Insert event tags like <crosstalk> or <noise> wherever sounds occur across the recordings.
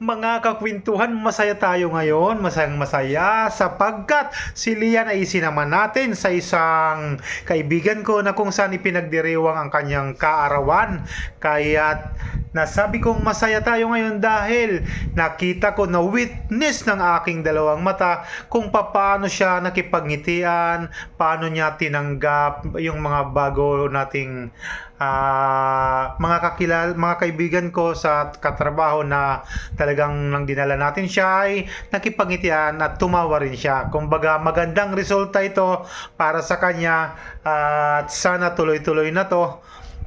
Mga kakwentuhan, masaya tayo ngayon, masayang masaya sapagkat si Lian ay sinama natin sa isang kaibigan ko na kung saan ipinagdiriwang ang kanyang kaarawan. Kaya't nasabi kong masaya tayo ngayon dahil nakita ko na witness ng aking dalawang mata kung paano siya nakipagngitian, paano niya tinanggap yung mga bago nating ah, mga kakilal, mga kaibigan ko sa katrabaho na talagang nang dinala natin siya ay nakipagngitian at tumawa rin siya. Kumbaga magandang resulta ito para sa kanya at sana tuloy-tuloy na to.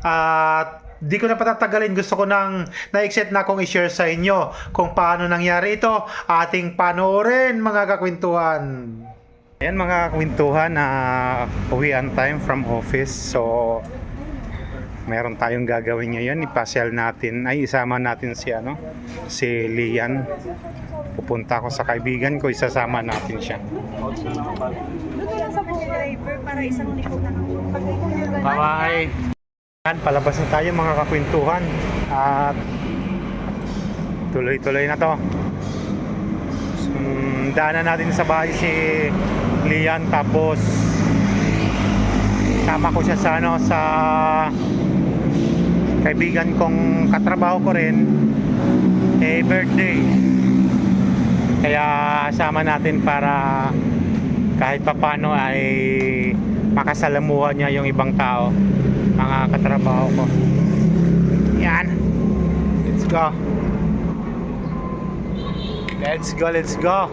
At di ko na patatagalin, gusto ko nang na-excite na akong i-share sa inyo kung paano nangyari ito. Ating panoorin mga kakwentuhan. Ayan mga kakwentuhan na uwian time from office. So meron tayong gagawin ngayon. Ipasyal natin, ay isama natin si ano, si Lian. Pupunta ako sa kaibigan ko, isasama natin siya. Doon lang sa driver para isang likod na Bye-bye! Yan, palabas na tayo mga kakwentuhan. At tuloy-tuloy na to. Um, daanan natin sa bahay si Lian tapos sama ko siya sa ano sa kaibigan kong katrabaho ko rin eh birthday. Kaya sama natin para kahit papano ay makasalamuhan niya yung ibang tao mga katrabaho ko. Yan. Let's go. Let's go let's go.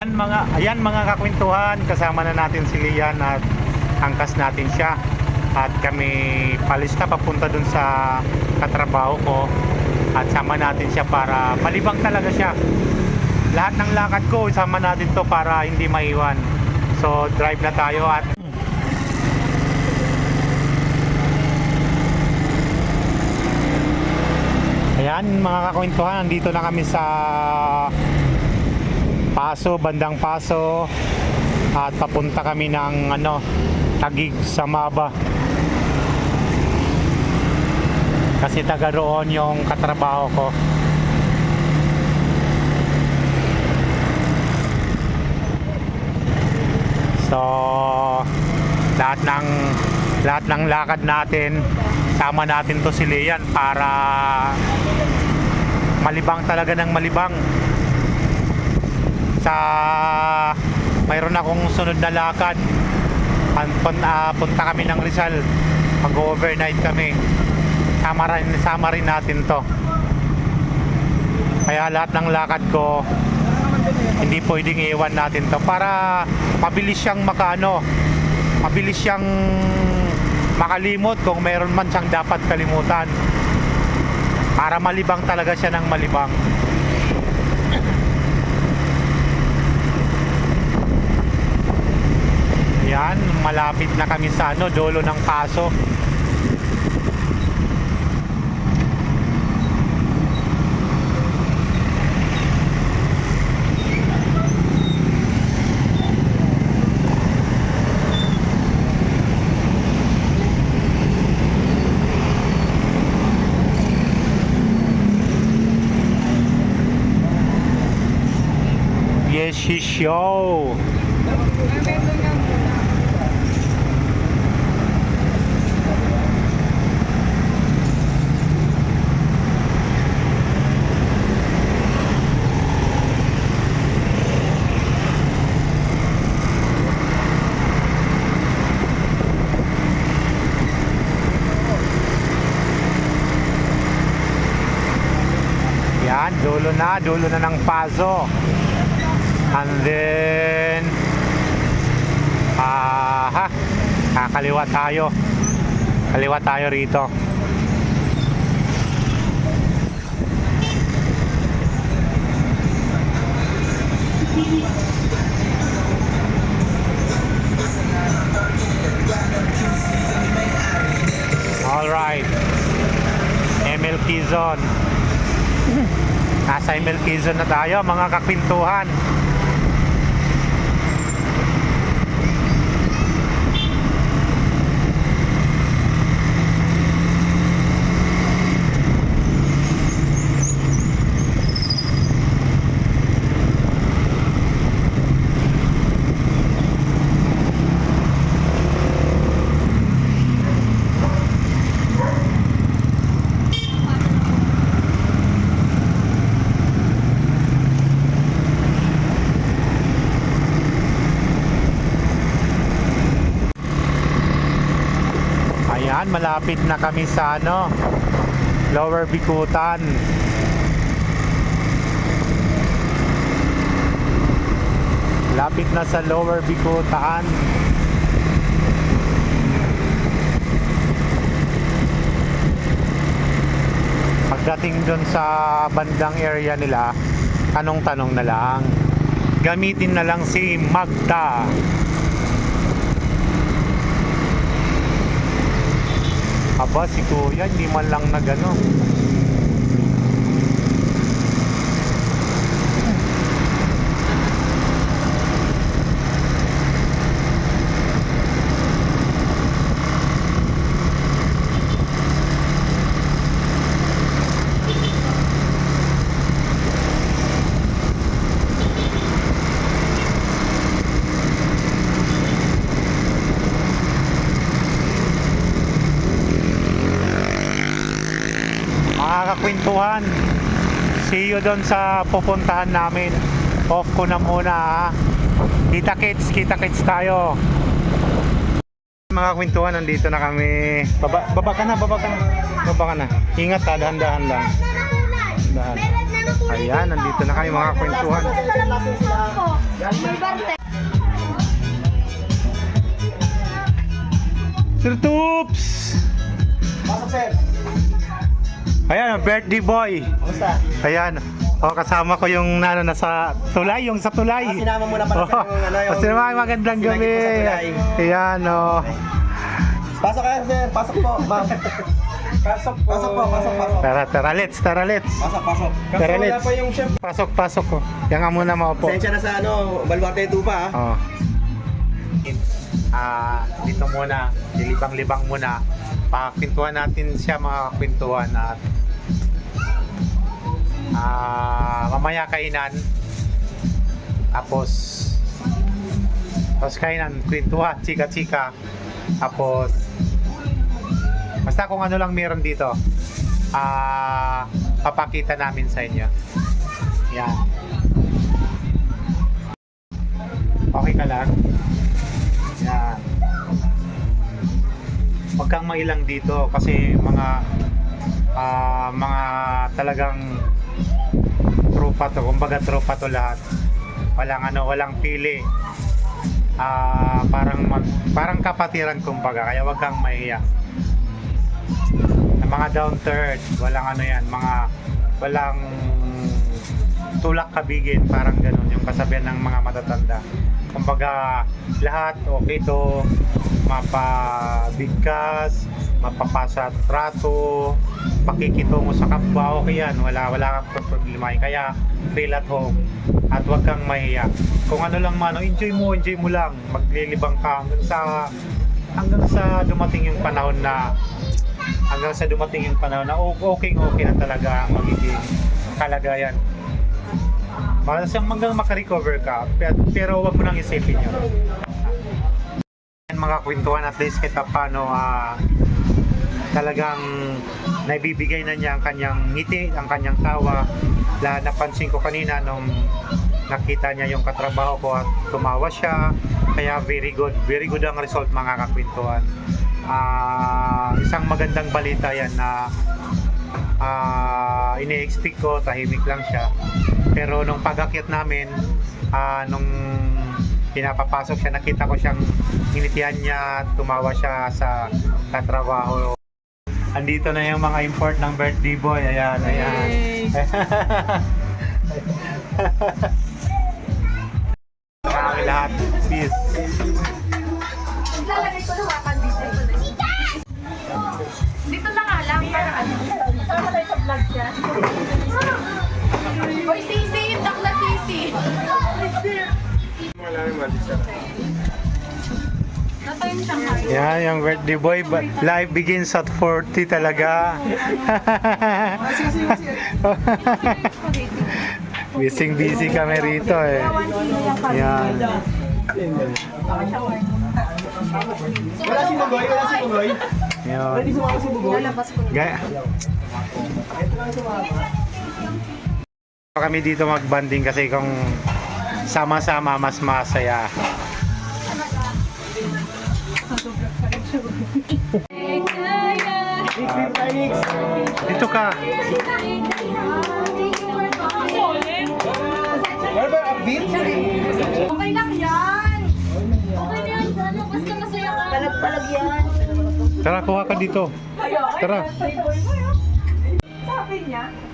Ayan mga, ayan mga kakwentuhan, kasama na natin si Lian at angkas natin siya. At kami palista papunta dun sa katrabaho ko at sama natin siya para malibang talaga siya. Lahat ng lakad ko, sama natin to para hindi maiwan. So drive na tayo at Ayan mga kakwentuhan, nandito na kami sa Paso, bandang Paso at papunta kami ng ano, Tagig sa Maba. Kasi taga roon yung katrabaho ko. So, lahat ng lahat ng lakad natin sama natin to si Leon para malibang talaga ng malibang. Sa mayroon akong sunod na lakad. Pun- ah, punta kami ng Rizal. Mag overnight kami sama rin, natin to. Kaya lahat ng lakad ko hindi pwedeng iwan natin to. Para mabilis siyang makaano mabilis siyang makalimot kung mayroon man siyang dapat kalimutan. Para malibang talaga siya ng malibang. Yan, malapit na kami sa ano, dolo ng paso. Yes, she show. Yan, dulo na, dulo na ng Paso. And then, ah, ha, kakaliwa tayo. Kaliwa tayo rito. Alright. MLK Zone. Nasa MLK Zone na tayo, mga kakpintuhan. Ayan, malapit na kami sa ano, Lower Bikutan. Lapit na sa Lower Bikutan. Pagdating doon sa bandang area nila, tanong-tanong na lang. Gamitin na lang si Magda. Aba, si Kuya, hindi man lang nagano. Makakakwentuhan. See you doon sa pupuntahan namin. Off ko na muna ha. Kita kits, kita kits tayo. Mga kwentuhan, nandito na kami. Baba, baba ka na, baba ka na. Baba ka na. Ingat ha, dahan-dahan lang. Dahan. Ayan, nandito na kami mga kwentuhan. Sir Toops! Pasok, sir. Ayan, birthday boy. Kamusta? Ayan. O, kasama ko yung nano nasa tulay, yung sa tulay. Ah, sinama mo na pala, sir, yung ano, yung- Oh, sinama, magandang sinagip gabi. sa. Ayan, o. Pasok kayo, sir. Pasok po, ma'am. Pasok po. Pasok po, pasok, pasok. Tara, tara, let's, tara, let's. Pasok, pasok. Tara, wala let's. pa yung chef. Pasok, pasok ko. Yan nga muna maupo. Sensya na sa ano, Baluarte Tupa, ha? Oh. Ah, dito muna, dilibang-libang muna. Pakakwentuhan natin siya mga kwentuhan at ah, mamaya kainan. Tapos tapos kainan, kwentuhan, chika-chika. Tapos basta kung ano lang meron dito. Ah, papakita namin sa inyo. Yan. Okay ka lang? Huwag kang mailang dito kasi mga ah, mga talagang tropa to, kumbaga tropa to lahat. Walang ano, walang pili. Ah, parang mag, parang kapatiran kumbaga, kaya wag kang mahiya. Ang mga down earth, walang ano yan, mga walang tulak kabigin, parang ganun yung kasabihan ng mga matatanda. Kumbaga, lahat okay to, mapabigkas, mapapasa trato, pakikitungo sa kapwa, okay yan, wala, wala kang problema. Kaya, feel at home. At wag kang mahiya. Kung ano lang man, enjoy mo, enjoy mo lang, maglilibang ka hanggang sa hanggang sa dumating yung panahon na hanggang sa dumating yung panahon na okay okay na talaga ang magiging kalagayan para sa hanggang makarecover ka pero, wag mo nang isipin yun. Yan, mga kwentuhan at least kahit paano ah, talagang naibibigay na niya ang kanyang ngiti, ang kanyang tawa. La napansin ko kanina nung nakita niya yung katrabaho ko at tumawa siya. Kaya very good very good ang result mga kakwentuhan. Ah, isang magandang balita yan na ah ini-expect ko tahimik lang siya. Pero nung pag-akyat namin ah, nung pinapapasok siya nakita ko siyang initihan niya tumawa siya sa katrabaho. Andito na yung mga import ng birthday boy. Ayan ayan. Kami lahat. Peace. Lalagay ko na wakan dito. Dito na nga lang para ano. Hoy, Sisi! Tak na Sisi! Yan, yung birthday boy, life begins at 40 talaga. <laughs> busy busy kami rito eh. Yan. Wala si Bugoy, wala si Bugoy. Yan. Pwede sumama si Bugoy. Lalabas ko. Gaya. Kami dito magbanding kasi kung sama-sama mas masaya. Dito ka. Meron ba upbeat? Okay lang yan. Masaya ka. Palag-palag yan. Tara, kuha ka dito. Tara. Sabi niya, ano?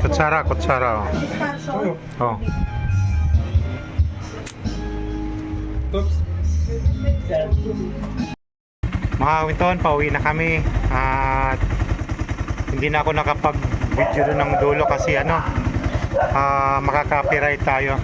Kutsara, kutsara. oh. Oh. Mga kakwintuhan, pauwi na kami. At hindi na ako nakapag-video ng dulo kasi ano, ah makaka-copyright tayo.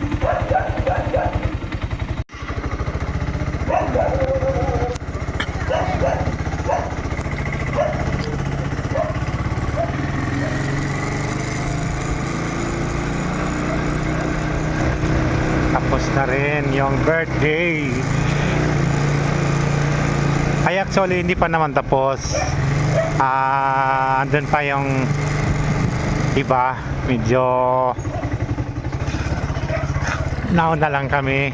Tapos na rin yung birthday. Ay actually hindi pa naman tapos. Ah, andun pa yung iba, medyo nauna lang kami.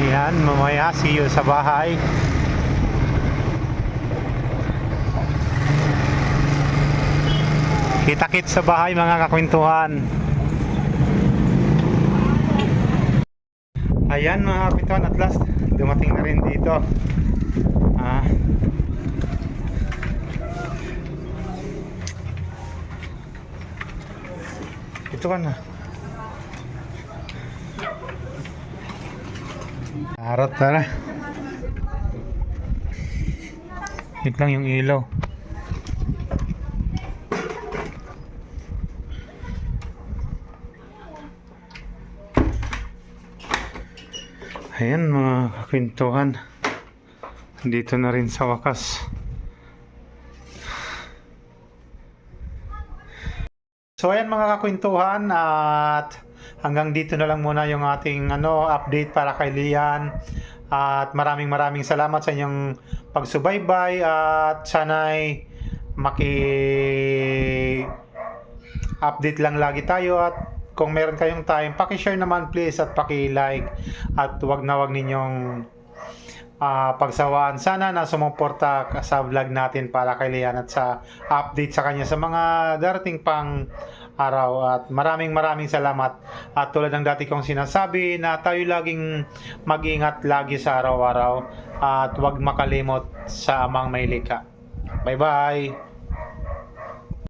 Ayan, mamaya see you sa bahay. Kita-kit sa bahay mga kakwentuhan. Ayan mga kakwentuhan, at last dumating na rin dito. Ah. Ito ka na. Harap tara. Wait lang yung ilaw. Ayan mga kakwentuhan. Dito na rin sa wakas. So ayan mga kakwentuhan at hanggang dito na lang muna yung ating ano update para kay Lian. At maraming maraming salamat sa inyong pagsubaybay at sana'y maki update lang lagi tayo at kung meron kayong time, paki-share naman please at paki-like at wag na wag ninyong ah, pagsawaan. Sana na sumuporta sa vlog natin para kay Lian at sa update sa kanya sa mga darating pang araw at maraming maraming salamat at tulad ng dati kong sinasabi na tayo laging mag-ingat lagi sa araw-araw at wag makalimot sa amang may likha. Bye bye!